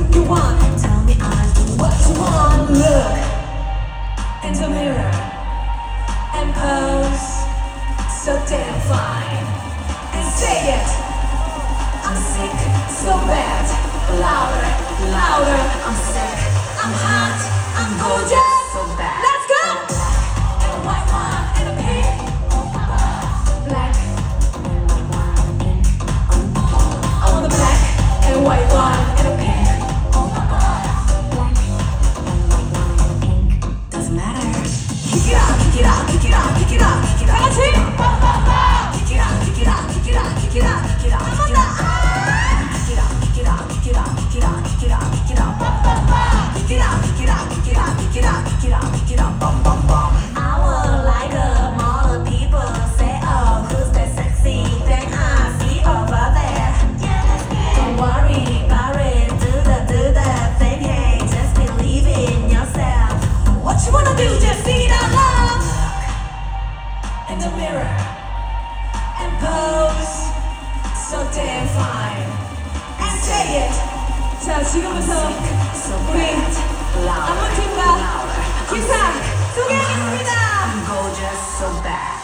think you want. Tell me I do what you want. Look in the mirror and pose so damn fine and say it. I'm sick so bad. Louder, louder. I'm sick. I'm hot. I'm gorgeous. 아기 기다, 같이? damn fine. And say it. So I'm so great. I'm So get it. I'm gorgeous. So bad.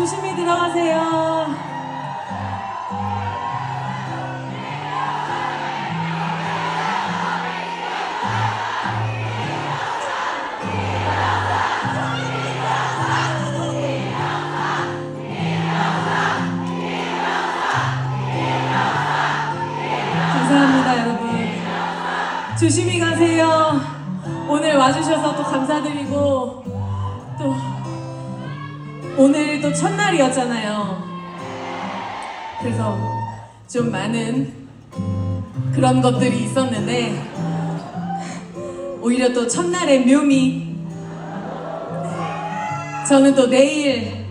조심히 들어가세요. 감사합니다, 여러분. 조심히 가세요. 오늘 와주셔서 또 감사드리고 오늘도 첫날이었잖아요. 그래서 좀 많은 그런 것들이 있었는데 오히려 또 첫날의 묘미 저는 또 내일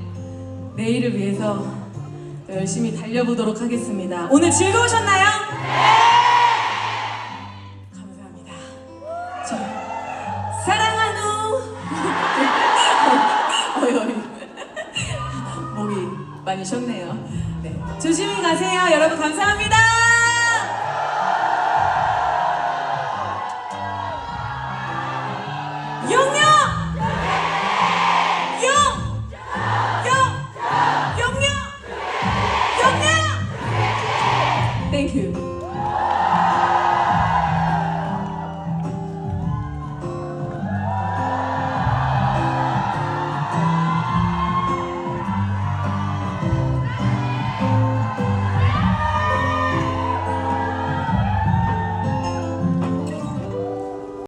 내일을 위해서 열심히 달려보도록 하겠습니다. 오늘 즐거우셨나요? 다녀오셨네요. 네. 조심히 가세요. 여러분 감사합니다.